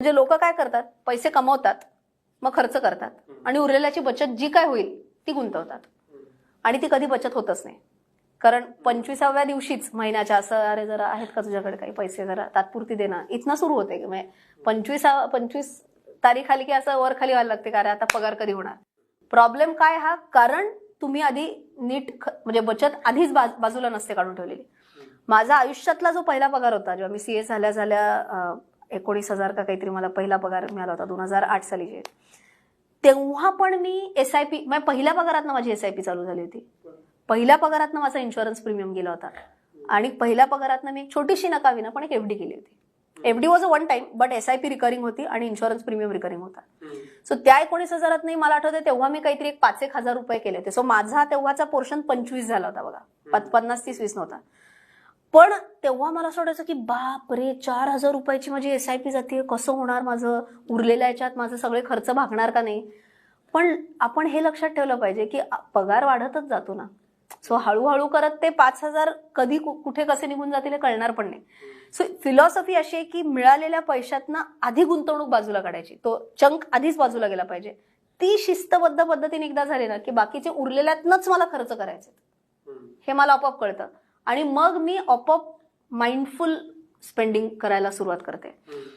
म्हणजे लोक काय करतात? पैसे कमवतात मग खर्च करतात. आणि उरलेल्याची बचत जी काय होईल ती गुंतवतात. आणि ती कधी बचत होतच नाही. कारण पंचवीसाव्या दिवशीच महिन्याच्या असं अरे जरा आहेत का तुझ्याकडे काही पैसे? जरा तात्पुरती देणं. इथनं सुरू होते की म्हणजे पंचवीसा पंचवीस तारीख आली की असं वर खाली व्हायला लागते का अरे आता पगार कधी होणार? प्रॉब्लेम काय हा? कारण तुम्ही आधी नीट ख- म्हणजे बचत आधीच बाजूला नसते काढून ठेवलेली. माझा आयुष्यातला जो पहिला पगार होता जेव्हा मी सीए झाल्या झाल्या एकोणीस हजार का काहीतरी मला पहिला पगार मिळाला होता दोन हजार आठ साली जे तेव्हा पण मी एस आय पी पहिल्या पगारातनं माझी एस आय पी चालू झाली होती. पहिल्या पगारातनं माझा इन्शुरन्स प्रीमियम गेला होता. आणि पहिल्या पगारातनं मी एक छोटीशी नकावी ना पण एक एफ डी केली होती. FD was a one time but S I P recurring होती आणि इन्शुरन्स प्रीमियम रिकरिंग होता. सो त्या एकोणीस हजारात नाही मला आठवते तेव्हा मी काहीतरी एक पाच एक हजार रुपये केले होते. सो माझा तेव्हाचा पोर्शन पंचवीस झाला होता बघा. पन्नास तीस वीस नव्हता. पण तेव्हा मला असं वाटायचं की बाप रे चार हजार रुपयाची माझी एस आय पी जाते कसं होणार माझं? उरलेल्या याच्यात माझं सगळे खर्च भागणार का नाही? पण आपण हे लक्षात ठेवलं पाहिजे की पगार वाढतच जातो ना. सो हळूहळू करत ते पाच हजार कधी कुठे कसे निघून जातील हे कळणार पण नाही. सो फिलॉसॉफी अशी आहे की मिळालेल्या पैशातनं आधी गुंतवणूक बाजूला काढायची. तो चंक आधीच बाजूला गेला पाहिजे. ती शिस्तबद्ध पद्धतीने एकदा झाली ना की बाकीचे उरलेल्यातनंच मला खर्च करायचे हे मला आपोआप कळतं. आणि मग मी आपोआप माइंडफुल स्पेंडिंग करायला सुरुवात करते.